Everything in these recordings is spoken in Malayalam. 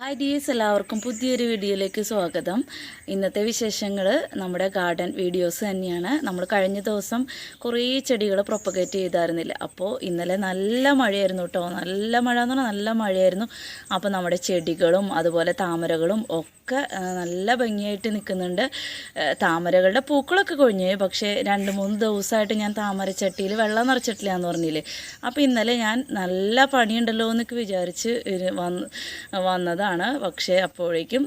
ഹായ് ഡിയേഴ്സ് എല്ലാവർക്കും പുതിയൊരു വീഡിയോയിലേക്ക് സ്വാഗതം. ഇന്നത്തെ വിശേഷങ്ങൾ നമ്മുടെ ഗാർഡൻ വീഡിയോസ് തന്നെയാണ്. നമ്മൾ കഴിഞ്ഞ ദിവസം കുറേ ചെടികൾ പ്രൊപ്പഗേറ്റ് ചെയ്തായിരുന്നില്ല. അപ്പോൾ ഇന്നലെ നല്ല മഴയായിരുന്നു കേട്ടോ നല്ല മഴ എന്ന് പറഞ്ഞാൽ നല്ല മഴയായിരുന്നു. അപ്പോൾ നമ്മുടെ ചെടികളും അതുപോലെ താമരകളും ഒക്കെ നല്ല ഭംഗിയായിട്ട് നിൽക്കുന്നുണ്ട്. താമരകളുടെ പൂക്കളൊക്കെ കൊഴിഞ്ഞു. പക്ഷേ രണ്ട് മൂന്ന് ദിവസമായിട്ട് ഞാൻ താമരച്ചട്ടിയിൽ വെള്ളം നിറച്ചിട്ടില്ല എന്ന് പറഞ്ഞില്ലേ? അപ്പോൾ ഇന്നലെ ഞാൻ നല്ല പണിയുണ്ടല്ലോ എന്നൊക്കെ വിചാരിച്ച് വന്ന് വന്ന് വന്നതാണ്. പക്ഷേ അപ്പോഴേക്കും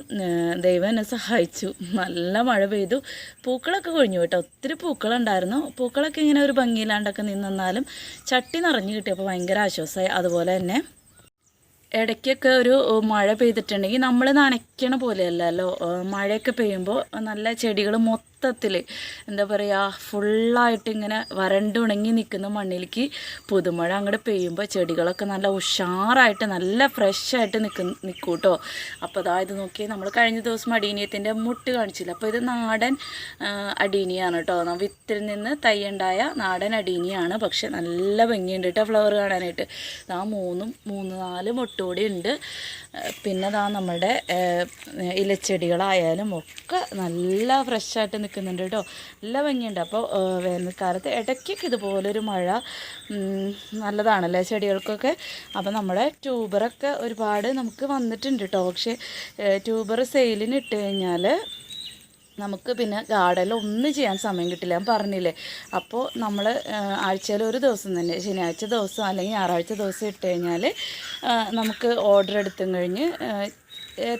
ദൈവം എന്നെ സഹായിച്ചു. നല്ല മഴ പെയ്തു. പൂക്കളൊക്കെ കൊഴിഞ്ഞു കേട്ടോ. ഒത്തിരി പൂക്കളുണ്ടായിരുന്നു. പൂക്കളൊക്കെ ഇങ്ങനെ ഒരു ഭംഗിയിലാണ്ടൊക്കെ നിന്നാലും ചട്ടി നിറഞ്ഞു കിട്ടിയപ്പോൾ ഭയങ്കര ആശ്വാസമായി. അതുപോലെ തന്നെ ഇടയ്ക്കൊക്കെ ഒരു മഴ പെയ്തിട്ടുണ്ടെങ്കിൽ നമ്മൾ നനയ്ക്കണ പോലെയല്ലല്ലോ. മഴയൊക്കെ പെയ്യുമ്പോൾ നല്ല ചെടികൾ മൊത്തത്തിൽ എന്താ പറയുക ഫുള്ളായിട്ട് ഇങ്ങനെ വരണ്ടുണങ്ങി നിൽക്കുന്ന മണ്ണിലേക്ക് പുതുമഴ അങ്ങോട്ട് പെയ്യുമ്പോൾ ചെടികളൊക്കെ നല്ല ഉഷാറായിട്ട് നല്ല ഫ്രഷായിട്ട് നിൽക്കും നിൽക്കും കേട്ടോ അപ്പോൾ അതായത് നോക്കി നമ്മൾ കഴിഞ്ഞ ദിവസം അടീനിയത്തിന്റെ മുട്ട് കാണിച്ചില്ല? അപ്പോൾ ഇത് നാടൻ അടീനിയാണ് കേട്ടോ വിത്തിൽ നിന്ന് തയ്യുണ്ടായ നാടൻ അടീനിയാണ്. പക്ഷെ നല്ല ഭംഗിയുണ്ട് കേട്ടോ ഫ്ലവർ കാണാനായിട്ട്. ആ മൂന്നും മൂന്ന് നാല് മുട്ടുകൂടി ഉണ്ട്. പിന്നെ അതാ നമ്മുടെ ഇലച്ചെടികളായാലും ഒക്കെ നല്ല ഫ്രഷായിട്ട് നിൽക്കുന്നുണ്ട് കേട്ടോ. നല്ല ഭംഗിയുണ്ട്. അപ്പോൾ വേനൽക്കാലത്ത് ഇടയ്ക്കൊക്കെ ഇതുപോലൊരു മഴ നല്ലതാണല്ലേ ചെടികൾക്കൊക്കെ? അപ്പോൾ നമ്മുടെ ട്യൂബറൊക്കെ ഒരുപാട് നമുക്ക് വന്നിട്ടുണ്ട് കേട്ടോ. പക്ഷേ ട്യൂബർ സെയിലിന് ഇട്ട് കഴിഞ്ഞാൽ നമുക്ക് പിന്നെ ഗാർഡനിൽ ഒന്നും ചെയ്യാൻ സമയം കിട്ടില്ല. ഞാൻ പറഞ്ഞില്ലേ? അപ്പോൾ നമ്മൾ ആഴ്ചയിൽ ഒരു ദിവസം തന്നെ ശനിയാഴ്ച ദിവസം അല്ലെങ്കിൽ ഞായറാഴ്ച ദിവസം ഇട്ട് കഴിഞ്ഞാൽ നമുക്ക് ഓർഡർ എടുത്തും കഴിഞ്ഞ്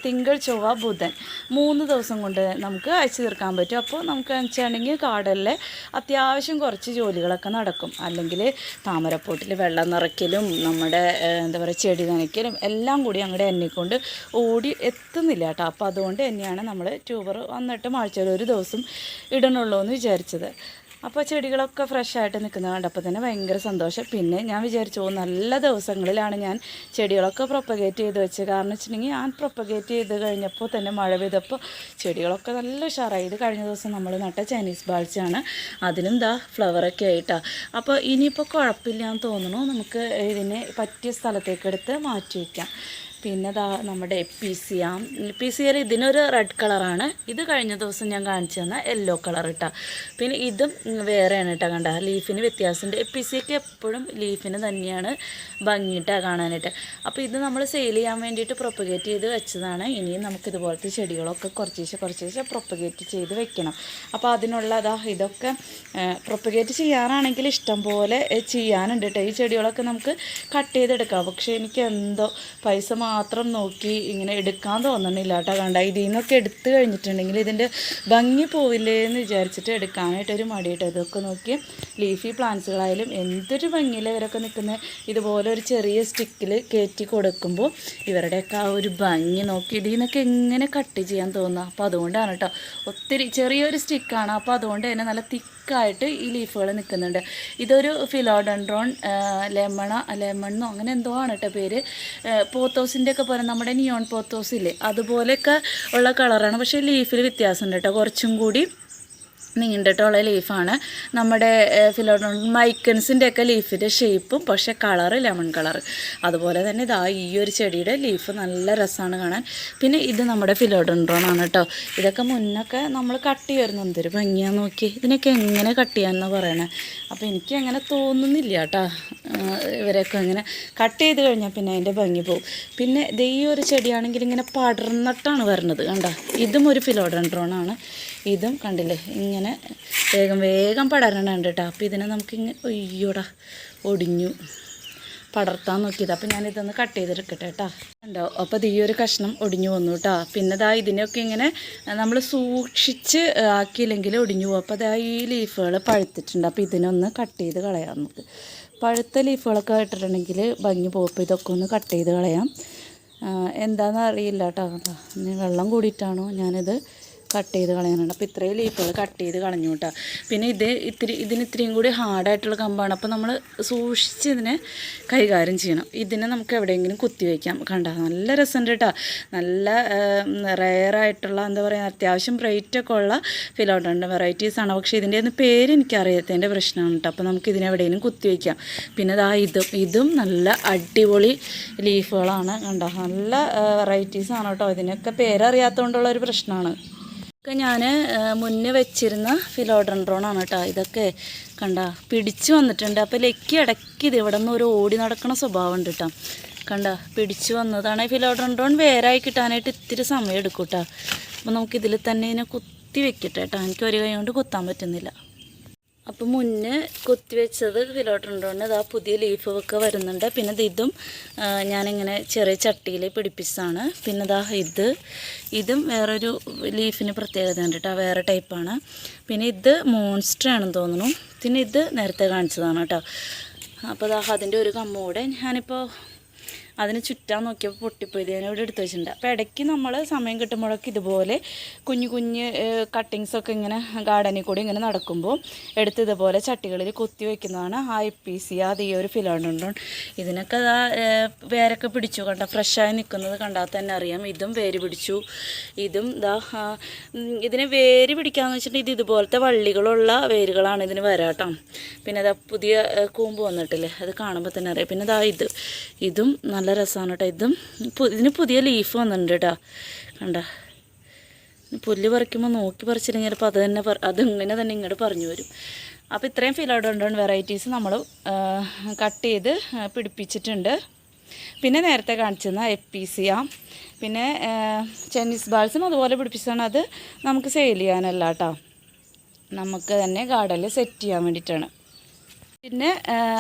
തിങ്കൾ ചൊവ്വ ബുധൻ. മൂന്ന് ദിവസം കൊണ്ട് നമുക്ക് അയച്ചു തീർക്കാൻ പറ്റും. അപ്പോൾ നമുക്ക് വെച്ചിട്ടുണ്ടെങ്കിൽ ഗാർഡനിലെ അത്യാവശ്യം കുറച്ച് ജോലികളൊക്കെ നടക്കും. അല്ലെങ്കിൽ താമരപ്പോട്ടിൽ വെള്ളം നിറയ്ക്കലും നമ്മുടെ എന്താ പറയുക ചെടി നനയ്ക്കലും എല്ലാം കൂടി അങ്ങോട്ട് എന്നെക്കൊണ്ട് ഓടി എത്തുന്നില്ല കേട്ടോ. അപ്പോൾ അതുകൊണ്ട് തന്നെയാണ് നമ്മൾ ട്യൂബർ വന്നിട്ട് ആഴ്ചയിൽ ഒരു ദിവസം ഇടണുള്ളൂ എന്ന് വിചാരിച്ചത്. അപ്പോൾ ചെടികളൊക്കെ ഫ്രഷായിട്ട് നിൽക്കുന്നത് കണ്ടപ്പോൾ തന്നെ ഭയങ്കര സന്തോഷം. പിന്നെ ഞാൻ വിചാരിച്ചു "ഓ, നല്ല ദിവസങ്ങളിലാണ് ഞാൻ ചെടികളൊക്കെ പ്രൊപ്പഗേറ്റ് ചെയ്ത് വെച്ചത്. കാരണം വെച്ചിട്ടുണ്ടെങ്കിൽ ഞാൻ പ്രൊപ്പഗേറ്റ് ചെയ്ത് കഴിഞ്ഞപ്പോൾ തന്നെ മഴ പെയ്തപ്പോൾ ചെടികളൊക്കെ നല്ല ഉഷാറായി. ഇത് കഴിഞ്ഞ ദിവസം നമ്മൾ നട്ട ചൈനീസ് ബാൾച്ചാണ് അതിനും ദാ ഫ്ലവറൊക്കെ ആയിട്ടാണ് അപ്പോൾ ഇനിയിപ്പോൾ കുഴപ്പമില്ല എന്ന് തോന്നുന്നു. നമുക്ക് ഇതിനെ പറ്റിയ സ്ഥലത്തേക്ക് എടുത്ത് മാറ്റി വയ്ക്കാം പിന്നെ ദാ നമ്മുടെ എപ്പീസിയാം എപ്പീസിയർ ഇതിനൊരു റെഡ് കളറാണ് ഇത് കഴിഞ്ഞ ദിവസം ഞാൻ കാണിച്ചു തന്ന യെല്ലോ കളർ ഇട്ടാ. പിന്നെ ഇതും വേറെയാണ് കേട്ടോ കണ്ട. ലീഫിന് വ്യത്യാസമുണ്ട്. എപ്പിസിയൊക്കെ എപ്പോഴും ലീഫിന് തന്നെയാണ് ഭംഗിയിട്ടാണ് കാണാനായിട്ട്. അപ്പോൾ ഇത് നമ്മൾ സെയിൽ ചെയ്യാൻ വേണ്ടിയിട്ട് പ്രൊപ്പഗേറ്റ് ചെയ്ത് വെച്ചതാണ്. ഇനിയും നമുക്ക് ഇതുപോലത്തെ ചെടികളൊക്കെ കുറച്ചേശ്ശെ കുറച്ചേശ്ശെ പ്രൊപ്പഗേറ്റ് ചെയ്ത് വെക്കണം. അപ്പോൾ അതിനുള്ള അതാ ഇതൊക്കെ പ്രൊപ്പഗേറ്റ് ചെയ്യാറാണെങ്കിൽ ഇഷ്ടം പോലെ ചെയ്യാനുണ്ട് കേട്ടോ ഈ ചെടികളൊക്കെ നമുക്ക് കട്ട് ചെയ്തെടുക്കാം. പക്ഷേ എനിക്ക് എന്തോ പൈസ മാത്രം നോക്കി ഇങ്ങനെ എടുക്കാൻ തോന്നണില്ല കേട്ടോ. കണ്ട? ഇതിൽ നിന്നൊക്കെ എടുത്തു കഴിഞ്ഞിട്ടുണ്ടെങ്കിൽ ഇതിന്റെ ഭംഗി പോവില്ലേ എന്ന് വിചാരിച്ചിട്ട് എടുക്കാനായിട്ടൊരു കേട്ടോ ഇതൊക്കെ നോക്കി ലീഫി പ്ലാന്റ്സുകളായാലും എന്തൊരു ഭംഗിയിൽ ഇവരൊക്കെ നിൽക്കുന്ന ഇതുപോലെ ഒരു ചെറിയ സ്റ്റിക്കിൽ കയറ്റി കൊടുക്കുമ്പോൾ ഇവരുടെയൊക്കെ ആ ഒരു ഭംഗി നോക്കി ഇതിൽ നിന്നൊക്കെ എങ്ങനെ കട്ട് ചെയ്യാൻ തോന്നുക അപ്പോൾ അതുകൊണ്ടാണ് കേട്ടോ. ഒത്തിരി ചെറിയൊരു സ്റ്റിക്കാണ്. അപ്പോൾ അതുകൊണ്ട് തന്നെ നല്ല തിക്കായിട്ട് ഈ ലീഫുകൾ നിൽക്കുന്നുണ്ട് ഇതൊരു ഫിലോഡൻഡ്രോൺ ലെമണ ലെമണ്ണോ അങ്ങനെ എന്തോ ആണ് കേട്ടോ പേര് പോത്തോസിന്റെ ഒക്കെ പോലെ നമ്മുടെ നിയോൺ പോത്തോസ് ഇല്ലേ അതുപോലെയൊക്കെ ഉള്ള കളറാണ് പക്ഷേ ലീഫിൽ വ്യത്യാസമുണ്ട് കേട്ടോ. കുറച്ചും കൂടി നീണ്ടിട്ടുള്ള ലീഫാണ് നമ്മുടെ ഫിലോഡോൺ മൈക്കൻസിന്റെ ഒക്കെ ലീഫിന്റെ ഷേപ്പും പക്ഷേ കളറ് ലെമൺ കളർ അതുപോലെ തന്നെ ഇതാ ഈ ഒരു ചെടിയുടെ ലീഫ് നല്ല രസമാണ് കാണാൻ. പിന്നെ ഇത് നമ്മുടെ ഫിലോഡോൺഡ്രോൺ ആണ് കേട്ടോ ഇതൊക്കെ മുന്നൊക്കെ നമ്മൾ കട്ട് ചെയ്യുമായിരുന്നു. എന്തൊരു ഭംഗിയാന്ന് നോക്കി. ഇതിനൊക്കെ എങ്ങനെ കട്ട് ചെയ്യാമെന്ന് പറയണേ. അപ്പോൾ എനിക്ക് അങ്ങനെ തോന്നുന്നില്ല കേട്ടോ ഇവരൊക്കെ അങ്ങനെ കട്ട് ചെയ്ത് കഴിഞ്ഞാൽ പിന്നെ അതിന്റെ ഭംഗി പോകും പിന്നെ ഇതേ ഈ ഒരു ചെടിയാണെങ്കിൽ ഇങ്ങനെ പടർന്നിട്ടാണ് വരുന്നത് കണ്ടോ? ഇതും ഒരു ഫിലോഡൻഡ്രോൺ ആണ്. ഇതും കണ്ടില്ലേ? ഇങ്ങനെ വേഗം വേഗം പടരണുണ്ട് കേട്ടോ. അപ്പോൾ ഇതിനെ നമുക്ക് ഇങ്ങനെ ഒയ്യോടാ ഒടിഞ്ഞു പടർത്താൻ നോക്കിയത്. അപ്പോൾ ഞാൻ ഇതൊന്ന് കട്ട് ചെയ്തെടുക്കട്ടെ കേട്ടോ. ഉണ്ടോ അപ്പോൾ ഇത് ഈ ഒരു കഷ്ണം ഒടിഞ്ഞു വന്നു കേട്ടോ. പിന്നെ ദാ ഇതിനെയൊക്കെ ഇങ്ങനെ നമ്മൾ സൂക്ഷിച്ച് ആക്കിയില്ലെങ്കിൽ ഒടിഞ്ഞു പോകും. അപ്പോൾ ദാ ഈ ലീഫുകൾ പഴുത്തിട്ടുണ്ട്. അപ്പോൾ ഇതിനൊന്ന് കട്ട് ചെയ്ത് കളയാം നമുക്ക്. പഴുത്ത ലീഫുകളൊക്കെ ഇട്ടിട്ടുണ്ടെങ്കിൽ ഭംഗി പോകും. ഇതൊക്കെ ഒന്ന് കട്ട് ചെയ്ത് കളയാം. എന്താണെന്ന് അറിയില്ല കേട്ടോ. വെള്ളം കൂടിയിട്ടാണോ ഞാനിത് കട്ട് ചെയ്ത് കളയാനുണ്ട്. അപ്പോൾ ഇത്രയും ലീഫുകൾ കട്ട് ചെയ്ത് കളഞ്ഞു കേട്ടോ പിന്നെ ഇത് ഇത്തിരി ഇതിന് ഇത്രയും കൂടി ഹാർഡായിട്ടുള്ള കമ്പാണ്. അപ്പോൾ നമ്മൾ സൂക്ഷിച്ച് ഇതിനെ കൈകാര്യം ചെയ്യണം. ഇതിനെ നമുക്ക് എവിടെയെങ്കിലും കുത്തി വയ്ക്കാം കണ്ട നല്ല രസമുണ്ട് കേട്ടോ നല്ല റെയറായിട്ടുള്ള എന്താ പറയുക അത്യാവശ്യം റേറ്റൊക്കെ ഉള്ള ഫിലോട്ടുണ്ട് വെറൈറ്റീസാണ് പക്ഷേ ഇതിന്റെ ഒന്നും പേര് എനിക്കറിയാത്തതിന്റെ പ്രശ്നമാണ് കേട്ടോ അപ്പോൾ നമുക്ക് ഇതിനെവിടെയെങ്കിലും കുത്തി വയ്ക്കാം പിന്നെ ഇതാ ഇതും ഇതും നല്ല അടിപൊളി ലീഫുകളാണ് കണ്ടോ നല്ല വെറൈറ്റീസാണ് കേട്ടോ ഇതിനൊക്കെ പേരറിയാത്തതുകൊണ്ടുള്ള ഒരു പ്രശ്നമാണ്. ഒക്കെ ഞാൻ മുന്നേ വെച്ചിരുന്ന ഫിലോഡൻഡ്രോണാണ് കേട്ടോ ഇതൊക്കെ കണ്ട പിടിച്ചു വന്നിട്ടുണ്ട്. അപ്പോൾ ലക്കി ഇടയ്ക്ക് ഇത് ഇവിടെ നിന്ന് ഒരു ഓടി നടക്കണ സ്വഭാവം ഉണ്ട് കേട്ടോ കണ്ട പിടിച്ചു വന്നതാണ്. ഫിലോഡൻഡ്രോൺ വേരായി കിട്ടാനായിട്ട് ഇത്തിരി സമയം എടുക്കും കേട്ടോ അപ്പോൾ നമുക്കിതിൽ തന്നെ ഇതിനെ കുത്തി വെക്കട്ടെ കേട്ടോ എനിക്ക് ഒരു കൈ കൊണ്ട് കുത്താൻ പറ്റുന്നില്ല. അപ്പോൾ മുന്നേ കുത്തിവെച്ചത് കിലോട്ടുണ്ടോണ്ട് ഇതാ പുതിയ ലീഫ് ഒക്കെ വരുന്നുണ്ട്. പിന്നെ ഇത് ഞാനിങ്ങനെ ചെറിയ ചട്ടിയിൽ പിടിപ്പിച്ചതാണ്. പിന്നെ ഇതാ ഇത് ഇതും വേറൊരു ലീഫിന് പ്രത്യേകത ഉണ്ട് വേറെ ടൈപ്പാണ് പിന്നെ ഇത് മോൺസ്റ്റർ ആണെന്ന് തോന്നുന്നു. പിന്നെ ഇത് നേരത്തെ കാണിച്ചതാണ് കേട്ടോ. അപ്പോൾ ഇതാ അതിന്റെ ഒരു കമ്മൂടെ ഞാനിപ്പോൾ അതിന് ചുറ്റാൻ നോക്കിയപ്പോൾ പൊട്ടിപ്പോയി ഞാൻ ഇവിടെ എടുത്ത് വെച്ചിട്ടുണ്ട്. അപ്പോൾ ഇടയ്ക്ക് നമ്മൾ സമയം കിട്ടുമ്പോഴൊക്കെ ഇതുപോലെ കുഞ്ഞു കുഞ്ഞ് കട്ടിങ്സൊക്കെ ഇങ്ങനെ ഗാർഡനിൽ കൂടി ഇങ്ങനെ നടക്കുമ്പോൾ എടുത്ത് ഇതുപോലെ ചട്ടികളിൽ കുത്തി വയ്ക്കുന്നതാണ് ആ സി അത് ഈ ഒരു ഫിലോണ്ടുണ്ടോ ഇതിനൊക്കെ അതാ വേരൊക്കെ പിടിച്ചു കണ്ട ഫ്രഷായി നിൽക്കുന്നത് കണ്ടാൽ തന്നെ അറിയാം. ഇതും വേര് പിടിച്ചു. ഇതും ഇതാ ഇതിന് വേര് പിടിക്കാമെന്ന് വെച്ചിട്ടുണ്ടെങ്കിൽ ഇത് ഇതുപോലത്തെ വള്ളികളുള്ള വേരുകളാണ് ഇതിന് വരാട്ടോ പിന്നെ അതാ പുതിയ കൂമ്പ് വന്നിട്ടില്ലേ? അത് കാണുമ്പോൾ തന്നെ അറിയാം. പിന്നെ ഇതാ ഇത് ഇതും നല്ല രസമാണ് കേട്ടോ ഇതും. ഇതിന് പുതിയ ലീഫ് വന്നിട്ടുണ്ട് കേട്ടോ കണ്ട? പുല്ല് പറിക്കുമ്പോൾ നോക്കി പറിച്ചില്ലെങ്കിൽ ചിലപ്പോൾ അത് തന്നെ പറ- അത് ഇങ്ങനെ തന്നെ ഇങ്ങോട്ട് പറഞ്ഞു വരും. അപ്പോൾ ഇത്രയും ഫിലോഡോണ്ടോൺ വെറൈറ്റീസ് നമ്മൾ കട്ട് ചെയ്ത് പിടിപ്പിച്ചിട്ടുണ്ട്. പിന്നെ നേരത്തെ കാണിച്ചിരുന്ന എപ്പീസിയ പിന്നെ ചൈനീസ് ബാൾസും അതുപോലെ പിടിപ്പിച്ചാണ് അത് നമുക്ക് സെയിൽ ചെയ്യാനല്ല കേട്ടോ നമുക്ക് തന്നെ ഗാർഡനിൽ സെറ്റ് ചെയ്യാൻ വേണ്ടിയിട്ടാണ് പിന്നെ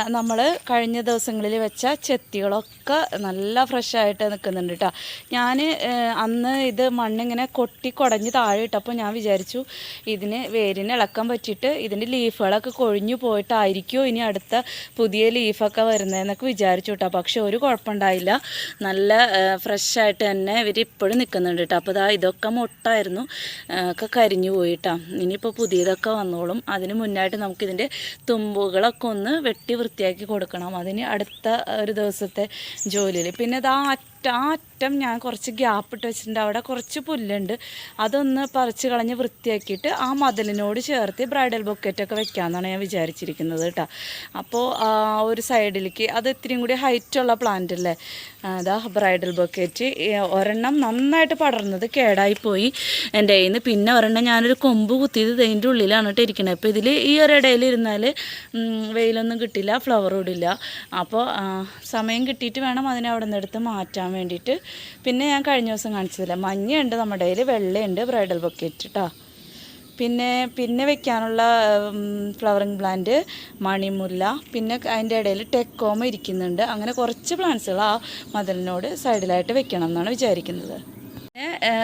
നമ്മൾ കഴിഞ്ഞ ദിവസങ്ങളിൽ വെച്ച ചെത്തികളൊക്കെ നല്ല ഫ്രഷായിട്ട് നിൽക്കുന്നുണ്ട് കേട്ടോ ഞാൻ അന്ന് ഇത് മണ്ണിങ്ങനെ കൊട്ടി കുടഞ്ഞ് താഴെ ഇട്ടപ്പോൾ ഞാൻ വിചാരിച്ചു ഇതിന് വേരിന് ഇളക്കാൻ പറ്റിയിട്ട് ഇതിന്റെ ലീഫുകളൊക്കെ കൊഴിഞ്ഞു പോയിട്ടായിരിക്കുമോ ഇനി അടുത്ത പുതിയ ലീഫൊക്കെ വരുന്നതെന്നൊക്കെ വിചാരിച്ചു കേട്ടോ പക്ഷെ ഒരു കുഴപ്പമുണ്ടായില്ല നല്ല ഫ്രഷായിട്ട് തന്നെ ഇവർ ഇപ്പോഴും നിൽക്കുന്നുണ്ട് കേട്ടോ അപ്പോൾ ഇതാ ഇതൊക്കെ മുട്ടായിരുന്നു ഒക്കെ കരിഞ്ഞു പോയിട്ടാണ് ഇനിയിപ്പോൾ പുതിയതൊക്കെ വന്നോളും. അതിന് മുന്നായിട്ട് നമുക്കിതിന്റെ തുമ്പുകളൊക്കെ ഒന്ന് വെട്ടി വൃത്തിയാക്കി കൊടുക്കണം. അതിന് അടുത്ത ഒരു ദിവസത്തെ ജോലിയിൽ. പിന്നെ ഇത് ആ ആ ഞാൻ കുറച്ച് ഗ്യാപ്പ് ഇട്ട് വെച്ചിട്ടുണ്ട്. അവിടെ കുറച്ച് പുല്ലുണ്ട്. അതൊന്ന് പറിച്ച് കളഞ്ഞ് വൃത്തിയാക്കിയിട്ട് ആ മതിലിനോട് ചേർത്ത് ബ്രൈഡൽ ബൊക്കറ്റൊക്കെ വെക്കാമെന്നാണ് ഞാൻ വിചാരിച്ചിരിക്കുന്നത് കേട്ടോ. അപ്പോൾ ഒരു സൈഡിലേക്ക് അത് ഇത്തിരിയും കൂടി ഹൈറ്റുള്ള പ്ലാന്റ് അല്ലേ? അതാ ബ്രൈഡൽ ബൊക്കറ്റ്. ഒരെണ്ണം നന്നായിട്ട് പടർന്നത് കേടായിപ്പോയി എന്റെ കയ്യിൽ നിന്ന് പിന്നെ ഒരെണ്ണം ഞാനൊരു കൊമ്പ് കുത്തിയത് ഇതിന്റെ ഉള്ളിലാണ് കേട്ടോ ഇരിക്കണത് അപ്പോൾ ഇതിൽ ഈ ഒരിടയിൽ ഇരുന്നാൽ വെയിലൊന്നും കിട്ടില്ല ഫ്ലവർ ഇടില്ല. അപ്പോൾ സമയം കിട്ടിയിട്ട് വേണം അതിനെ അവിടെ നിന്ന് എടുത്ത് മാറ്റാൻ. വേണ്ടിയിട്ട്. പിന്നെ ഞാൻ കഴിഞ്ഞ ദിവസം കാണിച്ചതില്ല? മഞ്ഞയുണ്ട് നമ്മുടെ കയ്യിൽ വെള്ളയുണ്ട് ബ്രൈഡൽ ബൊക്കറ്റ് കേട്ടോ പിന്നെ പിന്നെ വെക്കാനുള്ള ഫ്ലവറിങ് പ്ലാന്റ് മണിമുല്ല. പിന്നെ അതിന്റെ ഇടയിൽ ടെക്കോമ ഇരിക്കുന്നുണ്ട്. അങ്ങനെ കുറച്ച് പ്ലാന്റ്സുകൾ ആ മതിലിനോട് സൈഡിലായിട്ട് വെക്കണം എന്നാണ് വിചാരിക്കുന്നത്.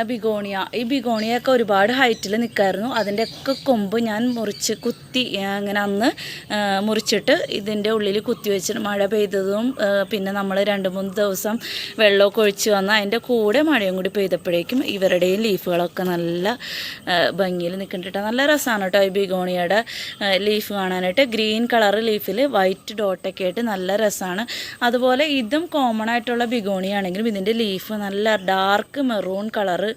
ബിഗോണിയ. ഈ ബിഗോണിയൊക്കെ ഒരുപാട് ഹൈറ്റിൽ നിൽക്കായിരുന്നു അതിന്റെ ഒക്കെ കൊമ്പ് ഞാൻ മുറിച്ച് കുത്തി അങ്ങനെ അന്ന് മുറിച്ചിട്ട് ഇതിന്റെ ഉള്ളിൽ കുത്തി വെച്ചിട്ട് മഴ പെയ്തതും പിന്നെ നമ്മൾ രണ്ട് മൂന്ന് ദിവസം വെള്ളമൊക്കെ ഒഴിച്ച് വന്ന് അതിന്റെ കൂടെ മഴയും കൂടി പെയ്തപ്പോഴേക്കും ഇവരുടെയും ലീഫുകളൊക്കെ നല്ല ഭംഗിയിൽ നിൽക്കുന്നുണ്ട് നല്ല രസമാണ് കേട്ടോ ഈ ബിഗോണിയയുടെ ലീഫ് കാണാനായിട്ട്. ഗ്രീൻ കളർ ലീഫിൽ വൈറ്റ് ഡോട്ടൊക്കെ ആയിട്ട് നല്ല രസമാണ് അതുപോലെ ഇതും കോമൺ ആയിട്ടുള്ള ബിഗോണിയാണെങ്കിലും ഇതിന്റെ ലീഫ് നല്ല ഡാർക്ക് മെറൂൺ കളറ്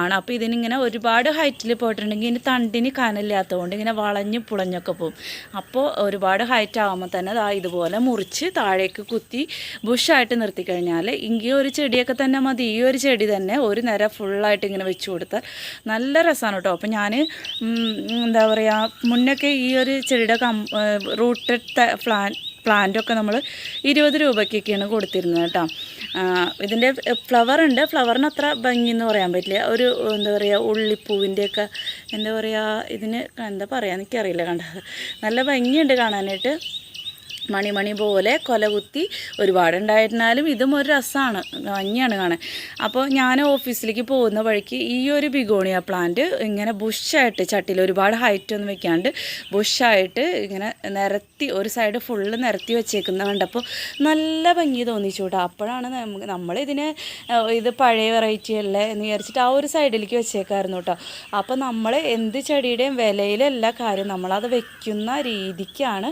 ആണ്. അപ്പോൾ ഇതിനിങ്ങനെ ഒരുപാട് ഹൈറ്റിൽ പോയിട്ടുണ്ടെങ്കിൽ ഇതിന് തണ്ടിന് കനമില്ലാത്തതുകൊണ്ട് ഇങ്ങനെ വളഞ്ഞ് പുളഞ്ഞൊക്കെ പോകും അപ്പോൾ ഒരുപാട് ഹൈറ്റ് ആകുമ്പോൾ തന്നെ ദാ ഇതുപോലെ മുറിച്ച് താഴേക്ക് കുത്തി ബുഷായിട്ട് നിർത്തി കഴിഞ്ഞാൽ ഇങ്ങനെ ഒരു ചെടിയൊക്കെ തന്നെ മതി. ഈ ഒരു ചെടി തന്നെ ഒരു നേരം ഫുള്ളായിട്ട് ഇങ്ങനെ വെച്ച് കൊടുത്താൽ നല്ല രസമാണ് കേട്ടോ അപ്പോൾ ഞാൻ എന്താ പറയുക മുന്നൊക്കെ ഈ ഒരു ചെടിയുടെ കം റൂട്ടഡ് പ്ലാൻ പ്ലാന്റൊക്കെ നമ്മൾ ഇരുപത് രൂപയ്ക്കൊക്കെയാണ് കൊടുത്തിരുന്നത് കേട്ടോ. ഇതിന്റെ ഫ്ലവർ ഉണ്ട്. ഫ്ലവറിന് അത്ര ഭംഗി എന്ന് പറയാൻ പറ്റില്ല. ഒരു എന്താ പറയുക ഉള്ളിപ്പൂവിന്റെയൊക്കെ എന്താ പറയുക ഇതിന് എന്താ പറയുക എനിക്കറിയില്ല കണ്ടത്. നല്ല ഭംഗിയുണ്ട് കാണാനായിട്ട്. മണിമണി പോലെ കൊലകുത്തി ഒരുപാടുണ്ടായിരുന്നാലും ഇതും ഒരു രസമാണ് ഭംഗിയാണ് കാണാൻ. അപ്പോൾ ഞാൻ ഓഫീസിലേക്ക് പോകുന്ന വഴിക്ക് ഈ ഒരു ബിഗോണിയ പ്ലാന്റ് ഇങ്ങനെ ബുഷായിട്ട് ചട്ടിയിൽ ഒരുപാട് ഹൈറ്റ് ഒന്നും വെക്കാണ്ട് ബുഷായിട്ട് ഇങ്ങനെ നിരത്തി ഒരു സൈഡ് ഫുള്ള് നിരത്തി വെച്ചേക്കുന്ന കണ്ടപ്പോൾ നല്ല ഭംഗി തോന്നിച്ചു കേട്ടോ അപ്പോഴാണ് ഏഹ്, ഇത് പഴയ വെറൈറ്റി അല്ലേ എന്ന് വിചാരിച്ചിട്ട് ആ ഒരു സൈഡിലേക്ക് വെച്ചേക്കായിരുന്നു കേട്ടോ അപ്പോൾ നമ്മൾ എന്ത് ചെടിയുടെയും വിലയിലല്ല കാര്യം നമ്മളത് വെക്കുന്ന രീതിക്കാണ്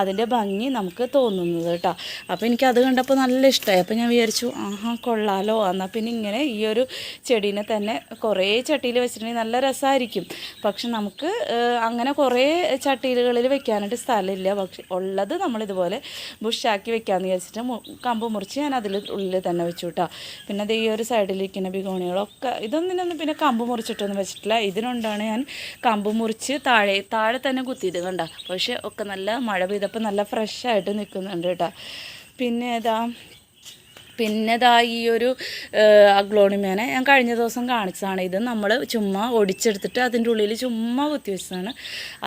അതിന്റെ ഭംഗി നമുക്ക് തോന്നുന്നത് കേട്ടോ. അപ്പോൾ എനിക്കത് കണ്ടപ്പോൾ നല്ല ഇഷ്ടമായി അപ്പോൾ ഞാൻ വിചാരിച്ചു ആഹാ കൊള്ളാലോ. എന്നാൽ പിന്നെ ഇങ്ങനെ ഈ ഒരു ചെടീനെ തന്നെ കുറേ ചട്ടിയിൽ വെച്ചിട്ടുണ്ടെങ്കിൽ നല്ല രസമായിരിക്കും പക്ഷെ നമുക്ക് അങ്ങനെ കുറേ ചട്ടിയിലുകളിൽ വെക്കാനായിട്ട് സ്ഥലമില്ല. പക്ഷെ ഉള്ളത് നമ്മളിതുപോലെ ബുഷാക്കി വെക്കാമെന്ന് വിചാരിച്ചിട്ട് കമ്പ് മുറിച്ച് ഞാൻ അതിൽ ഉള്ളിൽ തന്നെ വെച്ചു കേട്ടോ. പിന്നെ അത് ഈ ഒരു സൈഡിലിരിക്കുന്ന ബിഗോണികളൊക്കെ ഇതൊന്നിനൊന്നും പിന്നെ കമ്പ് മുറിച്ചിട്ടൊന്നും വെച്ചിട്ടില്ല. ഇതിനുണ്ടാണ് ഞാൻ കമ്പ് മുറിച്ച് താഴെ താഴെ തന്നെ കുത്തിയത് കണ്ട? പക്ഷെ ഒക്കെ നല്ല മഴ പെയ്തപ്പോൾ നല്ല ഫ്രഷ് ആയിട്ട് നിൽക്കുന്നുണ്ട് കേട്ടോ പിന്നെ ഏതാ? പിന്നെ ദാ ഈ ഒരു അഗ്ലോണിമേനെ ഞാൻ കഴിഞ്ഞ ദിവസം കാണിച്ചതാണ്. ഇത് നമ്മൾ ചുമ്മാ ഒടിച്ചെടുത്തിട്ട് അതിന്റെ ഉള്ളിൽ ചുമ്മാ കുത്തി വെച്ചതാണ്.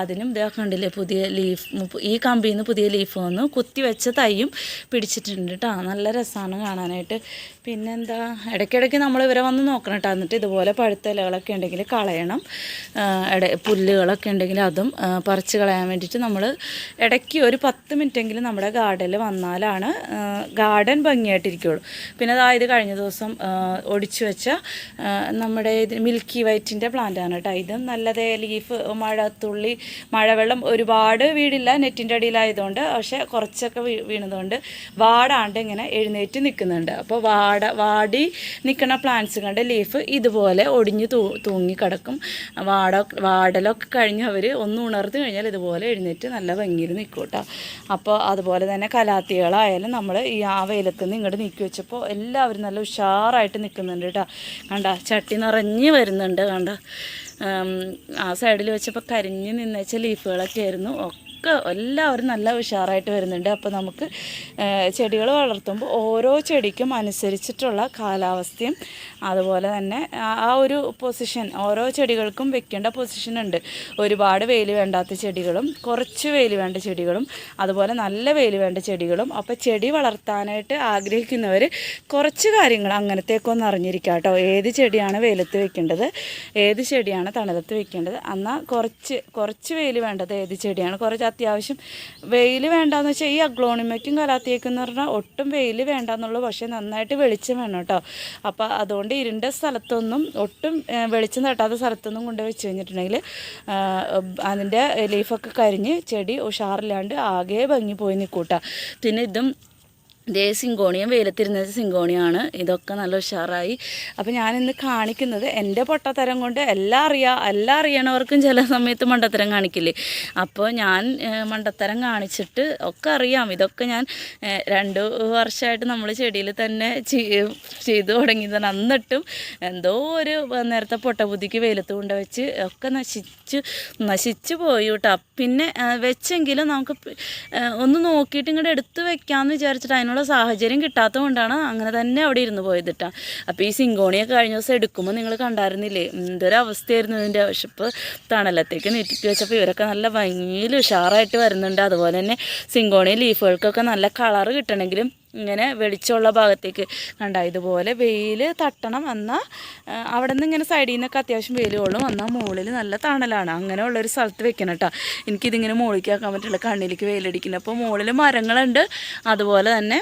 അതിനും ഇതാ കണ്ടില്ലേ പുതിയ ലീഫ് ഈ കമ്പിയിൽ നിന്ന് പുതിയ ലീഫ് വന്നു കുത്തി വെച്ച തൈയും പിടിച്ചിട്ടുണ്ട് കേട്ടോ നല്ല രസമാണ് കാണാനായിട്ട്. പിന്നെന്താ? ഇടയ്ക്കിടയ്ക്ക് നമ്മൾ ഇവരെ വന്ന് നോക്കണം കേട്ടോ എന്നിട്ട് ഇതുപോലെ പഴുത്ത ഇലകളൊക്കെ ഉണ്ടെങ്കിൽ കളയണം. ഇട പുല്ലുകളൊക്കെ ഉണ്ടെങ്കിൽ അതും പറിച്ച് കളയാൻ വേണ്ടിയിട്ട് നമ്മൾ ഇടയ്ക്ക് ഒരു പത്ത് മിനിറ്റെങ്കിലും നമ്മുടെ ഗാർഡനിൽ വന്നാലാണ് ഗാർഡൻ ഭംഗിയായിട്ടിരിക്കുകയുള്ളൂ പിന്നെ അതായത് കഴിഞ്ഞ ദിവസം ഒടിച്ചു വെച്ച നമ്മുടെ ഇത് മിൽക്കി വൈറ്റിന്റെ പ്ലാന്റാണ് കേട്ടോ ഇതും നല്ലതേ ലീഫ് മഴത്തുള്ളി മഴവെള്ളം ഒരുപാട് വീടില്ല നെറ്റിന്റെ അടിയിലായതുകൊണ്ട്. പക്ഷേ കുറച്ചൊക്കെ വീണതുകൊണ്ട് വാടാണ്ട് ഇങ്ങനെ എഴുന്നേറ്റ് നിൽക്കുന്നുണ്ട്. അപ്പോൾ വാട വാടി നിൽക്കുന്ന പ്ലാന്റ്സ് കണ്ട ലീഫ് ഇതുപോലെ ഒടിഞ്ഞ് തൂ തൂങ്ങി കിടക്കും. വാട വാടലൊക്കെ കഴിഞ്ഞ് അവർ ഒന്ന് ഉണർന്നു കഴിഞ്ഞാൽ ഇതുപോലെ എഴുന്നേറ്റ് നല്ല ഭംഗിയിൽ നിൽക്കും കേട്ടോ. അപ്പോൾ അതുപോലെ തന്നെ കലാത്തികളായാലും നമ്മൾ ഈ ആ വെയിലത്ത് നിന്ന് ഇങ്ങോട്ട് നീക്കി വെച്ചപ്പോൾ എല്ലാവരും നല്ല ഉഷാറായിട്ട് നിൽക്കുന്നുണ്ട് കേട്ടോ. കണ്ട ചട്ടി നിറഞ്ഞ് വരുന്നുണ്ട് കണ്ട. ആ സൈഡിൽ വെച്ചപ്പോൾ കരിഞ്ഞ് നിന്നേച്ച ലീഫുകളൊക്കെ ആയിരുന്നു. ഒക്കെ എല്ലാവരും നല്ല ഉഷാറായിട്ട് വരുന്നുണ്ട്. അപ്പോൾ നമുക്ക് ചെടികൾ വളർത്തുമ്പോൾ ഓരോ ചെടിക്കും അനുസരിച്ചിട്ടുള്ള കാലാവസ്ഥയും അതുപോലെ തന്നെ ആ- ഒരു പൊസിഷൻ ഓരോ ചെടികൾക്കും വെക്കേണ്ട പൊസിഷൻ ഉണ്ട്. ഒരുപാട് വെയിൽ വേണ്ടാത്ത ചെടികളും കുറച്ച് വെയിൽ വേണ്ട ചെടികളും അതുപോലെ നല്ല വെയിൽ വേണ്ട ചെടികളും അപ്പോൾ ചെടി വളർത്താനായിട്ട് ആഗ്രഹിക്കുന്നവർ കുറച്ച് കാര്യങ്ങൾ അങ്ങനത്തേക്കൊന്ന് അറിഞ്ഞിരിക്കുക കേട്ടോ ഏത് ചെടിയാണ് വെയിലത്ത് വെക്കേണ്ടത് ഏത് ചെടിയാണ് തണലത്ത് വെക്കേണ്ടത് എന്നാൽ കുറച്ച് കുറച്ച് വെയിൽ വേണ്ടത് ഏത് ചെടിയാണ്? കുറച്ച് അത്യാവശ്യം വെയിൽ വേണ്ടാന്ന് വെച്ചാൽ ഈ അഗ്ലോണിമയ്ക്കും കലാത്തിയേക്കും എന്ന് പറഞ്ഞാൽ ഒട്ടും വെയിൽ വേണ്ടാന്നുള്ളൂ പക്ഷേ നന്നായിട്ട് വെളിച്ചം വേണം കേട്ടോ അപ്പോൾ അതുകൊണ്ട് ഇരുണ്ട സ്ഥലത്തൊന്നും ഒട്ടും വെളിച്ചം തട്ടാത്ത സ്ഥലത്തൊന്നും കൊണ്ട് വെച്ച് കഴിഞ്ഞിട്ടുണ്ടെങ്കിൽ അതിന്റെ ലീഫൊക്കെ കരിഞ്ഞ് ചെടി ഉഷാറില്ലാണ്ട് ആകെ ഭംഗി പോയി നിൽക്കൂട്ടാ. പിന്നെ ഇതും ഇതേ സിങ്കോണിയം വെയിലത്തിരുന്ന സിങ്കോണിയാണ്. ഇതൊക്കെ നല്ല ഉഷാറായി. അപ്പോൾ ഞാനിന്ന് കാണിക്കുന്നത് എന്റെ പൊട്ടത്തരം കൊണ്ട് എല്ലാം അറിയാം എല്ലാം അറിയണവർക്കും ചില സമയത്ത് മണ്ടത്തരം കാണിക്കില്ലേ? അപ്പോൾ ഞാൻ മണ്ടത്തരം കാണിച്ചിട്ട് ഒക്കെ അറിയാം. ഇതൊക്കെ ഞാൻ രണ്ട് വർഷമായിട്ട് നമ്മൾ ചെടിയിൽ തന്നെ ചെയ്- ചെയ്തു തുടങ്ങിയതാണ്. എന്നിട്ടും എന്തോ ഒരു നേരത്തെ പൊട്ടബുദ്ധിക്ക് വെയിലത്ത് കൊണ്ട് വെച്ച് ഒക്കെ നശിച്ച് നശിച്ചു പോയി കേട്ടോ. പിന്നെ വെച്ചെങ്കിലും നമുക്ക് ഒന്ന് നോക്കിയിട്ട് ഇങ്ങോട്ട് എടുത്ത് വെക്കാമെന്ന് വിചാരിച്ചിട്ട് അതിനുള്ള സാഹചര്യം കിട്ടാത്തത് കൊണ്ടാണ് അങ്ങനെ തന്നെ അവിടെ ഇരുന്ന് പോയതിട്ടാ അപ്പം അപ്പോൾ ഈ സിങ്കോണിയൊക്കെ കഴിഞ്ഞ ദിവസം എടുക്കുമ്പോൾ നിങ്ങൾ കണ്ടായിരുന്നില്ലേ? എന്തൊരു അവസ്ഥയായിരുന്നു ഇതിന്റെ ഇപ്പോൾ തണലത്തേക്ക് നീറ്റിക്ക് വെച്ചപ്പോൾ ഇവരൊക്കെ നല്ല ഭംഗിയിൽ ഉഷാറായിട്ട് വരുന്നുണ്ട്. അതുപോലെ തന്നെ സിങ്കോണി ലീഫുകൾക്കൊക്കെ നല്ല കളറ് കിട്ടണമെങ്കിലും ഇങ്ങനെ വെളിച്ചമുള്ള ഭാഗത്തേക്ക് കണ്ട ഇതുപോലെ വെയിൽ തട്ടണം. എന്നാൽ അവിടെ നിന്ന് ഇങ്ങനെ സൈഡിൽ നിന്നൊക്കെ അത്യാവശ്യം വെയിൽ കൊള്ളും. എന്നാൽ മുകളിൽ നല്ല തണലാണ്. അങ്ങനെയുള്ളൊരു സ്ഥലത്ത് വെക്കണം കേട്ടോ എനിക്കിതിങ്ങനെ മുകളിലേക്ക് ആക്കാൻ പറ്റില്ല. കണ്ണിലേക്ക് വെയിലടിക്കുന്നത് അപ്പോൾ മുകളിൽ മരങ്ങളുണ്ട്. അതുപോലെ തന്നെ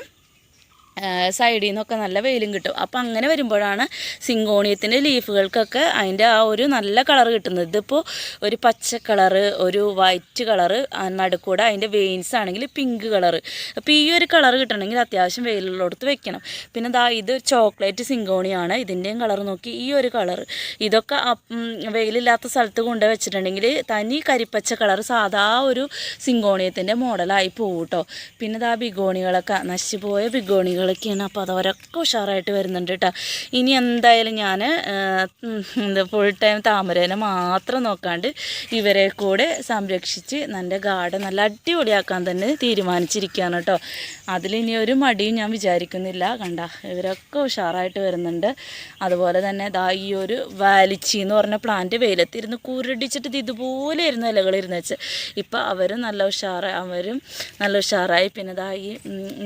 സൈഡിൽ നിന്നൊക്കെ നല്ല വെയിലും കിട്ടും. അപ്പോൾ അങ്ങനെ വരുമ്പോഴാണ് സിങ്കോണിയത്തിന്റെ ലീഫുകൾക്കൊക്കെ അതിന്റെ ആ ഒരു നല്ല കളർ കിട്ടുന്നത്. ഇതിപ്പോൾ ഒരു പച്ച കളറ് ഒരു വൈറ്റ് കളറ് നടുക്കൂടെ അതിന്റെ വെയിൻസ് ആണെങ്കിൽ പിങ്ക് കളറ്. അപ്പോൾ ഈ ഒരു കളർ കിട്ടണമെങ്കിൽ അത്യാവശ്യം വെയിലുള്ളടത്ത് വെക്കണം. പിന്നെ ദാ ഇത് ചോക്ലേറ്റ് സിങ്കോണിയാണ്. ഇതിന്റെയും കളർ നോക്കി ഈ ഒരു കളർ ഇതൊക്കെ അപ്പ്- വെയിലില്ലാത്ത സ്ഥലത്ത് കൊണ്ട് വെച്ചിട്ടുണ്ടെങ്കിൽ തനി കരിപ്പച്ച കളർ സാധാ ഒരു സിങ്കോണിയത്തിന്റെ മോഡലായി പോകും കേട്ടോ പിന്നെ ദാ ബിഗോണികളൊക്കെ നശിച്ചുപോയ ബിഗോണികൾ ഇലകളൊക്കെയാണ് അപ്പോൾ അതവരൊക്കെ ഉഷാറായിട്ട് വരുന്നുണ്ട് കേട്ടോ ഇനി എന്തായാലും ഞാൻ എന്താ ഫുൾ ടൈം താമരേനെ മാത്രം നോക്കാണ്ട് ഇവരെ കൂടെ സംരക്ഷിച്ച് എന്റെ ഗാർഡൻ നല്ല അടിപൊളിയാക്കാൻ തന്നെ തീരുമാനിച്ചിരിക്കുകയാണ് കേട്ടോ അതിലിനി ഒരു മടിയും ഞാൻ വിചാരിക്കുന്നില്ല. കണ്ട ഇവരൊക്കെ ഉഷാറായിട്ട് വരുന്നുണ്ട്. അതുപോലെ തന്നെ ദാ ഈ ഒരു വാലിച്ചി എന്ന് പറഞ്ഞ പ്ലാന്റ് വെയിലത്തിരുന്ന് കുരുടിച്ചിട്ട് ഇത് ഇതുപോലെ ഇരുന്ന് ഇലകളിരുന്ന് വെച്ച്. ഇപ്പം അവരും നല്ല ഉഷാറായി അവരും നല്ല ഉഷാറായി. പിന്നെ ദാ ഈ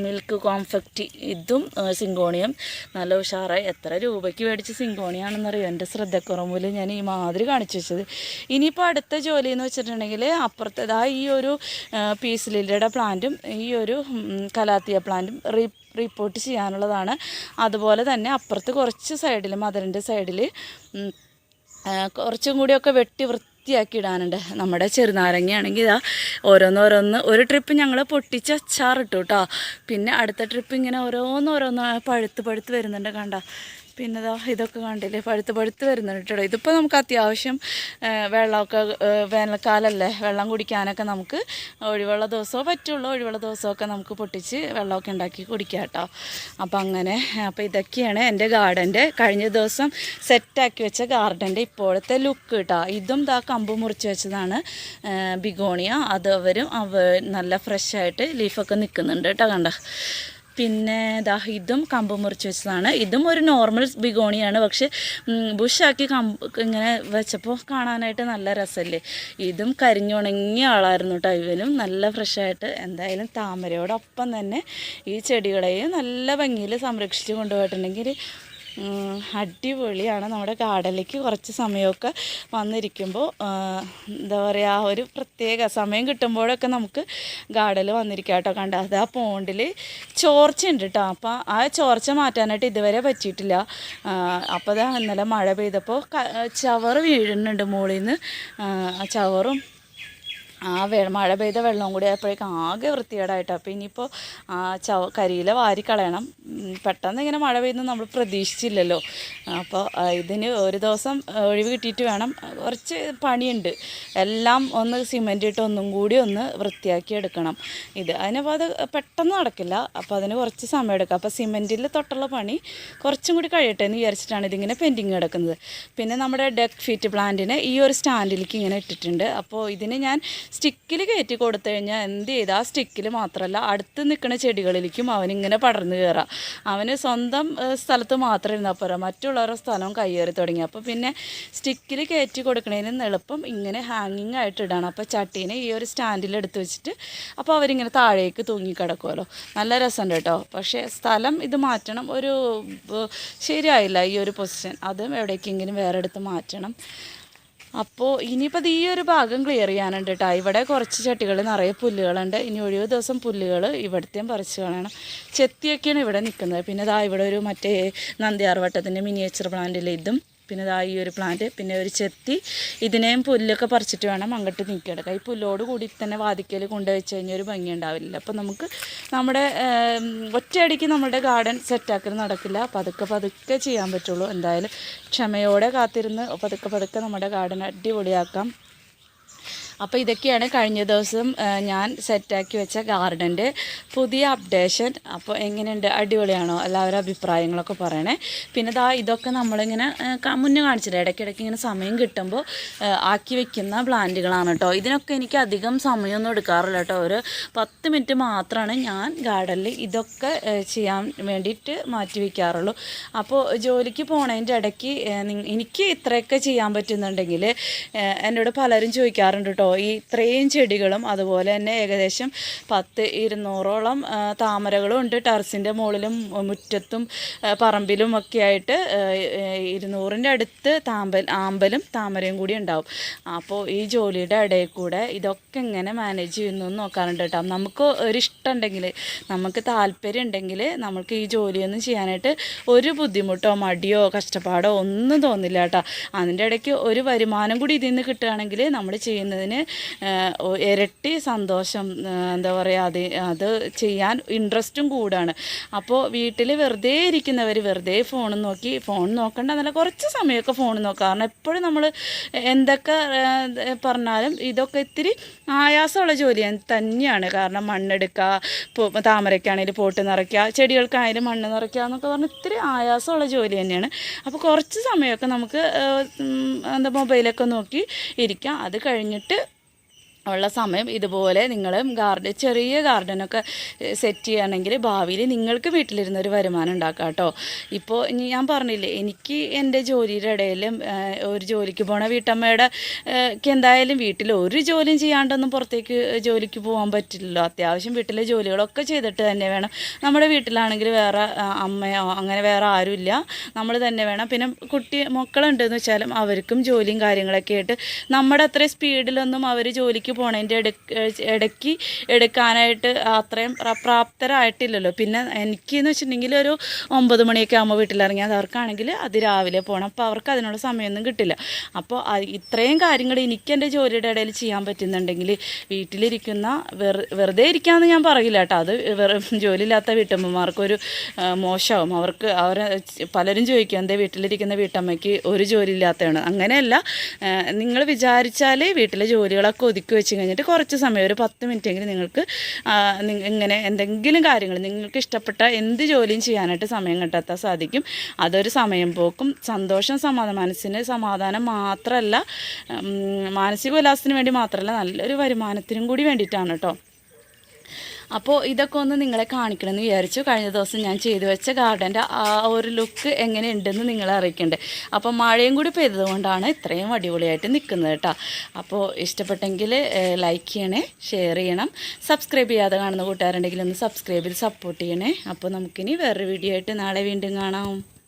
മിൽക്ക് കോംഫക്റ്റ് ഇതും സിങ്കോണിയം നല്ല ഉഷാറായി. എത്ര രൂപയ്ക്ക് മേടിച്ച് സിങ്കോണിയാണെന്നറിയോ? എന്റെ ശ്രദ്ധക്കുറവിൽ ഞാൻ ഈ മാതിരി കാണിച്ചു വെച്ചത്. ഇനിയിപ്പോൾ അടുത്ത ജോലി എന്ന് വെച്ചിട്ടുണ്ടെങ്കിൽ അപ്പുറത്തെ ദാ ഈ ഒരു പീസ് ലില്ലയുടെ പ്ലാന്റും ഈ ഒരു കലാത്തിയ പ്ലാന്റും റീ റിപ്പോർട്ട് ചെയ്യാനുള്ളതാണ്. അതുപോലെ തന്നെ അപ്പുറത്ത് കുറച്ച് സൈഡിൽ മദറിന്റെ സൈഡിൽ കുറച്ചും കൂടിയൊക്കെ വെട്ടി വൃത്തിയാക്കി ഇടാനുണ്ട് നമ്മുടെ ചെറുനാരങ്ങയാണെങ്കിൽ ഇതാ ഓരോന്നോരോന്ന് ഒരു ട്രിപ്പ് ഞങ്ങൾ പൊട്ടിച്ച് അച്ചാറിട്ടു കേട്ടോ പിന്നെ അടുത്ത ട്രിപ്പ് ഇങ്ങനെ ഓരോന്നോരോന്ന് പഴുത്ത് പഴുത്ത് വരുന്നുണ്ട് കണ്ട. പിന്നെ ഇതാ ഇതൊക്കെ കണ്ടില്ലേ പഴുത്ത് പഴുത്ത് വരുന്നുണ്ട് കേട്ടോ ഇതിപ്പോൾ നമുക്ക് അത്യാവശ്യം വെള്ളമൊക്കെ വേനൽക്കാലമല്ലേ വെള്ളം കുടിക്കാനൊക്കെ നമുക്ക് ഒഴിവുള്ള ദിവസമോ പറ്റുള്ളൂ ഒഴിവുള്ള ദിവസമൊക്കെ നമുക്ക് പൊട്ടിച്ച് വെള്ളമൊക്കെ ഉണ്ടാക്കി കുടിക്കാം കേട്ടോ അപ്പോൾ അങ്ങനെ അപ്പോൾ ഇതൊക്കെയാണ് എന്റെ ഗാർഡന്റെ കഴിഞ്ഞ ദിവസം സെറ്റാക്കി വെച്ച ഗാർഡന്റെ ഇപ്പോഴത്തെ ലുക്ക് കേട്ടോ ഇതും ദാ കമ്പ് മുറിച്ച് വെച്ചതാണ് ബിഗോണിയ. അത് അവരും അവ നല്ല ഫ്രഷായിട്ട് ലീഫൊക്കെ നിൽക്കുന്നുണ്ട് കേട്ടോ കണ്ട. പിന്നെ ദാ ഇതും കമ്പ് മുറിച്ച് വെച്ചതാണ്. ഇതും ഒരു നോർമൽ ബിഗോണിയാണ്. പക്ഷെ ബുഷാക്കി കമ്പ് ഇങ്ങനെ വെച്ചപ്പോൾ കാണാനായിട്ട് നല്ല രസമല്ലേ? ഇതും കരിഞ്ഞുണങ്ങിയ ആളായിരുന്നു കേട്ടോ ഇവനും. നല്ല ഫ്രഷായിട്ട് എന്തായാലും താമരയോടൊപ്പം തന്നെ ഈ ചെടികളെയും നല്ല ഭംഗിയിൽ സംരക്ഷിച്ച് കൊണ്ടുപോയിട്ടുണ്ടെങ്കിൽ അടിപൊളിയാണ്. നമ്മുടെ ഗാർഡനിലേക്ക് കുറച്ച് സമയമൊക്കെ വന്നിരിക്കുമ്പോൾ എന്താ പറയുക ഒരു പ്രത്യേക സമയം കിട്ടുമ്പോഴൊക്കെ നമുക്ക് ഗാർഡനിൽ വന്നിരിക്കുക കേട്ടോ. കണ്ട അത് ആ പോണ്ടിൽ ചോർച്ച ഉണ്ട് കേട്ടോ. അപ്പോൾ ആ ചോർച്ച മാറ്റാനായിട്ട് ഇതുവരെ പറ്റിയിട്ടില്ല. അപ്പോൾ അതാ ഇന്നലെ മഴ പെയ്തപ്പോൾ ചവറ് വീഴുന്നുണ്ട് മുകളിൽ നിന്ന് ആ ചവറും ആ വെ മഴ പെയ്ത വെള്ളം കൂടി ആയപ്പോഴേക്കും ആകെ വൃത്തികേടായിട്ടാണ് അപ്പോൾ ഇനിയിപ്പോൾ ചവ കരിയില വാരി കളയണം. പെട്ടെന്ന് ഇങ്ങനെ മഴ പെയ്യുന്നത് നമ്മൾ പ്രതീക്ഷിച്ചില്ലല്ലോ. അപ്പോൾ ഇതിന് ഒരു ദിവസം ഒഴിവ് കിട്ടിയിട്ട് വേണം. കുറച്ച് പണിയുണ്ട്. എല്ലാം ഒന്ന് സിമെന്റ് ഇട്ട് ഒന്നും കൂടി ഒന്ന് വൃത്തിയാക്കി എടുക്കണം. ഇത് അതിനപ്പോൾ അത് പെട്ടെന്ന് നടക്കില്ല. അപ്പോൾ അതിന് കുറച്ച് സമയം എടുക്കുക അപ്പോൾ സിമെന്റിൽ തൊട്ടുള്ള പണി കുറച്ചും കൂടി കഴിയട്ടെ എന്ന് വിചാരിച്ചിട്ടാണ് ഇതിങ്ങനെ പെൻഡിങ് കിടക്കുന്നത് പിന്നെ നമ്മുടെ ഡെക്ക് ഫീറ്റ് പ്ലാന്റിനെ ഈ ഒരു സ്റ്റാൻഡിലേക്ക് ഇങ്ങനെ ഇട്ടിട്ടുണ്ട്. അപ്പോൾ ഇതിന് ഞാൻ സ്റ്റിക്കിൽ കയറ്റി കൊടുത്തു കഴിഞ്ഞാൽ എന്ത് ചെയ്ത്? ആ സ്റ്റിക്കിൽ മാത്രമല്ല അടുത്ത് നിൽക്കുന്ന ചെടികളിലേക്കും അവനിങ്ങനെ പടർന്നു കയറാം അവന് സ്വന്തം സ്ഥലത്ത് മാത്രം ഇരുന്നാൽ പോരാ. മറ്റുള്ളവരുടെ സ്ഥലവും കയ്യേറി തുടങ്ങി. അപ്പോൾ പിന്നെ സ്റ്റിക്കിൽ കയറ്റി കൊടുക്കുന്നതിന് എളുപ്പം ഇങ്ങനെ ഹാങ്ങിങ് ആയിട്ട് ഇടാണ്. അപ്പോൾ ചട്ടീനെ ഈ ഒരു സ്റ്റാൻഡിൽ എടുത്ത് വെച്ചിട്ട് അപ്പോൾ അവരിങ്ങനെ താഴേക്ക് തൂങ്ങി കിടക്കുമല്ലോ നല്ല രസമുണ്ട് കേട്ടോ. പക്ഷേ സ്ഥലം ഇത് മാറ്റണം ഒരു ശരിയായില്ല ഈ ഒരു പൊസിഷൻ. അതും എവിടേക്കെങ്കിലും വേറെ എടുത്ത് മാറ്റണം. അപ്പോൾ ഇനിയിപ്പോൾ ഈ ഒരു ഭാഗം ക്ലിയർ ചെയ്യാനുണ്ട് കേട്ടോ ഇവിടെ കുറച്ച് ചട്ടികൾ നിറയെ പുല്ലുകളുണ്ട്. ഇനി ഒഴിവ് ദിവസം പുല്ലുകൾ ഇവിടുത്തെയും പറിച്ച് കളയണം. ചെത്തിയൊക്കെയാണ് ഇവിടെ നിൽക്കുന്നത് പിന്നെ ഇതാ ഇവിടെ ഒരു മറ്റേ നന്ദിയാർവട്ടത്തിന്റെ മിനിയേച്ചർ പ്ലാന്റിൽ ഇതും പിന്നെ ഇതാ ഈ ഒരു പ്ലാന്റ് പിന്നെ ഒരു ചെത്തി. ഇതിനെയും പുല്ലൊക്കെ പറിച്ചിട്ട് വേണം അങ്ങോട്ട് നീക്കിയെടുക്കാം ഈ പുല്ലോട് കൂടി തന്നെ വാതിക്കൽ കൊണ്ടുവച്ച് കഴിഞ്ഞാൽ ഒരു ഭംഗി ഉണ്ടാവില്ല. അപ്പോൾ നമുക്ക് നമ്മുടെ ഒറ്റയടിക്ക് നമ്മുടെ ഗാർഡൻ സെറ്റാക്കൽ നടക്കില്ല. പതുക്കെ പതുക്കെ ചെയ്യാൻ പറ്റുള്ളൂ. എന്തായാലും ക്ഷമയോടെ കാത്തിരുന്ന് പതുക്കെ പതുക്കെ നമ്മുടെ ഗാർഡൻ അടിപൊളിയാക്കാം. അപ്പോൾ ഇതൊക്കെയാണ് കഴിഞ്ഞ ദിവസം ഞാൻ സെറ്റാക്കി വെച്ച ഗാർഡന്റെ പുതിയ അപ്ഡേഷൻ. അപ്പോൾ എങ്ങനെയുണ്ട്? അടിപൊളിയാണോ? എല്ലാവരും അഭിപ്രായങ്ങളൊക്കെ പറയണേ. പിന്നെ ദാ ഇതൊക്കെ നമ്മളിങ്ങനെ മുന്നേ കാണിച്ചില്ല? ഇടയ്ക്കിടയ്ക്ക് ഇങ്ങനെ സമയം കിട്ടുമ്പോൾ ആക്കി വെക്കുന്ന പ്ലാന്റുകളാണ് കേട്ടോ ഇതിനൊക്കെ എനിക്ക് അധികം സമയമൊന്നും എടുക്കാറില്ല കേട്ടോ ഒരു പത്ത് മിനിറ്റ് മാത്രമാണ് ഞാൻ ഗാർഡനിൽ ഇതൊക്കെ ചെയ്യാൻ വേണ്ടിയിട്ട് മാറ്റി വയ്ക്കാറുള്ളൂ അപ്പോൾ ജോലിക്ക് പോണതിന്റെ ഇടയ്ക്ക് എനിക്ക് ഇത്രയൊക്കെ ചെയ്യാൻ പറ്റുന്നുണ്ടെങ്കിൽ എന്നോട് പലരും ചോദിക്കാറുണ്ട് കേട്ടോ ഈ ഇത്രയും ചെടികളും അതുപോലെ തന്നെ ഏകദേശം പത്ത് ഇരുന്നൂറോളം താമരകളും ഉണ്ട്. ടെറസിന്റെ മുകളിലും മുറ്റത്തും പറമ്പിലും ഒക്കെ ആയിട്ട് ഇരുന്നൂറിന്റെ അടുത്ത് താമ്പൽ ആമ്പലും താമരയും കൂടി ഉണ്ടാവും. അപ്പോൾ ഈ ജോലിയുടെ ഇടയിൽ കൂടെ ഇതൊക്കെ എങ്ങനെ മാനേജ് ചെയ്യുന്നു എന്ന് നോക്കാറുണ്ട് കേട്ടോ. നമുക്ക് ഒരിഷ്ടം ഉണ്ടെങ്കിൽ നമുക്ക് താല്പര്യം ഉണ്ടെങ്കിൽ നമുക്ക് ഈ ജോലിയൊന്നും ചെയ്യാനായിട്ട് ഒരു ബുദ്ധിമുട്ടോ മടിയോ കഷ്ടപ്പാടോ ഒന്നും തോന്നില്ല കേട്ടോ. അതിന്റെ ഇടയ്ക്ക് ഒരു വരുമാനം കൂടി ഇതിൽ നിന്ന് കിട്ടുകയാണെങ്കിൽ നമ്മൾ ചെയ്യുന്നതിന് ഇരട്ടി സന്തോഷം എന്താ പറയുക അത് അത് ചെയ്യാൻ ഇൻട്രസ്റ്റും കൂടാണ്. അപ്പോൾ വീട്ടിൽ വെറുതെ ഇരിക്കുന്നവർ വെറുതെ ഫോൺ നോക്കി ഫോൺ നോക്കണ്ട നല്ല കുറച്ച് സമയമൊക്കെ ഫോൺ നോക്കുക. കാരണം എപ്പോഴും നമ്മൾ എന്തൊക്കെ പറഞ്ഞാലും ഇതൊക്കെ ഇത്തിരി ആയാസമുള്ള ജോലി തന്നെയാണ്. കാരണം മണ്ണെടുക്കുക താമരയ്ക്കാണെങ്കിലും പോട്ട് നിറയ്ക്കുക ചെടികൾക്കായാലും മണ്ണ് നിറയ്ക്കുക എന്നൊക്കെ പറഞ്ഞാൽ ഇത്തിരി ആയാസമുള്ള ജോലി തന്നെയാണ്. അപ്പോൾ കുറച്ച് സമയമൊക്കെ നമുക്ക് എന്താ മൊബൈലൊക്കെ നോക്കി ഇരിക്കാം. അത് കഴിഞ്ഞിട്ട് ഉള്ള സമയം ഇതുപോലെ നിങ്ങൾ ഗാർഡൻ ചെറിയ ഗാർഡനൊക്കെ സെറ്റ് ചെയ്യുകയാണെങ്കിൽ ഭാവിയിൽ നിങ്ങൾക്ക് വീട്ടിലിരുന്നൊരു വരുമാനം ഉണ്ടാക്കാം കേട്ടോ. ഇപ്പോൾ ഞാൻ പറഞ്ഞില്ലേ എനിക്ക് എന്റെ ജോലിയുടെ ഇടയിലും ഒരു ജോലിക്ക് പോണ വീട്ടമ്മയുടെ എന്തായാലും വീട്ടിൽ ഒരു ജോലിയും ചെയ്യാണ്ടൊന്നും പുറത്തേക്ക് ജോലിക്ക് പോകാൻ പറ്റില്ലല്ലോ. അത്യാവശ്യം വീട്ടിലെ ജോലികളൊക്കെ ചെയ്തിട്ട് തന്നെ വേണം. നമ്മുടെ വീട്ടിലാണെങ്കിൽ വേറെ അമ്മയോ അങ്ങനെ വേറെ ആരുമില്ല. നമ്മൾ തന്നെ വേണം. പിന്നെ കുട്ടി മക്കളുണ്ടെന്ന് വെച്ചാലും അവർക്കും ജോലിയും കാര്യങ്ങളൊക്കെ ആയിട്ട് നമ്മുടെ അത്ര സ്പീഡിലൊന്നും അവർ ജോലിക്ക് പോണതിന്റെ ഇടയ്ക്ക് എടുക്കാനായിട്ട് അത്രയും പ്ര- പ്രാപ്തരായിട്ടില്ലല്ലോ. പിന്നെ എനിക്കെന്ന് വെച്ചിട്ടുണ്ടെങ്കിൽ ഒരു ഒമ്പത് മണിയൊക്കെ ആകുമ്പോൾ വീട്ടിലിറങ്ങിയാൽ അവർക്കാണെങ്കിൽ അത് രാവിലെ പോകണം അപ്പോൾ അവർക്ക് അതിനുള്ള സമയമൊന്നും കിട്ടില്ല. അപ്പോൾ ഇത്രയും കാര്യങ്ങൾ എനിക്ക് എന്റെ ജോലിയുടെ ഇടയിൽ ചെയ്യാൻ പറ്റുന്നുണ്ടെങ്കിൽ വീട്ടിലിരിക്കുന്ന വെറു വെറുതെ ഇരിക്കാമെന്ന് ഞാൻ പറയില്ല കേട്ടോ. അത് ജോലിയില്ലാത്ത വീട്ടമ്മമാർക്കൊരു മോശമാവും അവർക്ക് അവരെ പലരും ചോദിക്കും എന്റെ വീട്ടിലിരിക്കുന്ന വീട്ടമ്മയ്ക്ക് ഒരു ജോലി ഇല്ലാത്തതാണ് അങ്ങനെയല്ല നിങ്ങൾ വിചാരിച്ചാൽ വീട്ടിലെ ജോലികളൊക്കെ ഒതുക്കി വെച്ച് കഴിഞ്ഞിട്ട് കുറച്ച് സമയം ഒരു പത്ത് മിനിറ്റെങ്കിലും നിങ്ങൾക്ക് ഇങ്ങനെ എന്തെങ്കിലും കാര്യങ്ങൾ നിങ്ങൾക്ക് ഇഷ്ടപ്പെട്ട എന്ത് ജോലിയും ചെയ്യാനായിട്ട് സമയം കണ്ടെത്താൻ സാധിക്കും. അതൊരു സമയം പോക്കും. സന്തോഷം സമാധാനം മനസ്സിന് സമാധാനം മാത്രമല്ല മാനസിക ഉല്ലാസത്തിന് വേണ്ടി മാത്രമല്ല നല്ലൊരു വരുമാനത്തിനും കൂടി വേണ്ടിയിട്ടാണ് കേട്ടോ അപ്പോൾ ഇതൊക്കെ ഒന്ന് നിങ്ങളെ കാണിക്കണമെന്ന് വിചാരിച്ചു. കഴിഞ്ഞ ദിവസം ഞാൻ ചെയ്തു വെച്ച ഗാർഡന്റെ ആ ഒരു ലുക്ക് എങ്ങനെയുണ്ടെന്ന് നിങ്ങളെ അറിയിക്കണ്ടേ. അപ്പോൾ മഴയും കൂടി പെയ്തതുകൊണ്ടാണ് ഇത്രയും അടിപൊളിയായിട്ട് നിൽക്കുന്നത് കേട്ടോ. അപ്പോൾ ഇഷ്ടപ്പെട്ടെങ്കിൽ ലൈക്ക് ചെയ്യണേ ഷെയർ ചെയ്യണം. സബ്സ്ക്രൈബ് ചെയ്യാതെ കാണുന്ന കൂട്ടുകാരുണ്ടെങ്കിൽ ഒന്ന് സബ്സ്ക്രൈബ് ചെയ്ത് സപ്പോർട്ട് ചെയ്യണേ. അപ്പോൾ നമുക്കിനി വേറൊരു വീഡിയോ ആയിട്ട് നാളെ വീണ്ടും കാണാം.